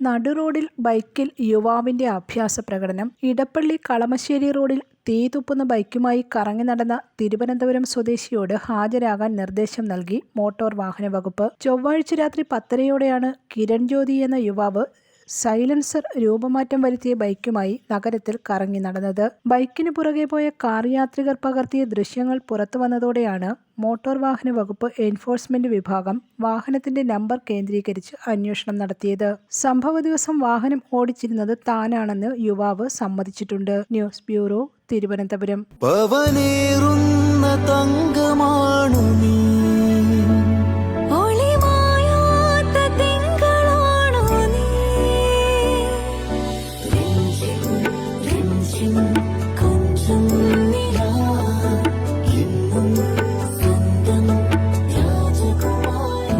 നടുറോഡിൽ ബൈക്കിൽ യുവാവിന്റെ അഭ്യാസ പ്രകടനം ഇടപ്പള്ളി കളമശ്ശേരി റോഡിൽ തീ തുപ്പുന്ന ബൈക്കുമായി കറങ്ങി നടന്ന തിരുവനന്തപുരം സ്വദേശിയോട് ഹാജരാകാൻ നിർദ്ദേശം നൽകി മോട്ടോർ വാഹന വകുപ്പ് ചൊവ്വാഴ്ച രാത്രി പത്തരയോടെയാണ് കിരൺ ജ്യോതി എന്ന യുവാവ് സൈലൻസർ രൂപമാറ്റം വരുത്തിയ ബൈക്കുമായി നഗരത്തിൽ കറങ്ങി നടന്നത്. ബൈക്കിന് പുറകെ പോയ കാർ യാത്രികർ പകർത്തിയ ദൃശ്യങ്ങൾ പുറത്തു വന്നതോടെയാണ് മോട്ടോർ വാഹന വകുപ്പ് എൻഫോഴ്സ്മെന്റ് വിഭാഗം വാഹനത്തിന്റെ നമ്പർ കേന്ദ്രീകരിച്ച് അന്വേഷണം നടത്തിയത്. സംഭവ ദിവസം വാഹനം ഓടിച്ചിരുന്നത് താനാണെന്ന് യുവാവ് സമ്മതിച്ചിട്ടുണ്ട്. News bureau Thiruvananthapuram.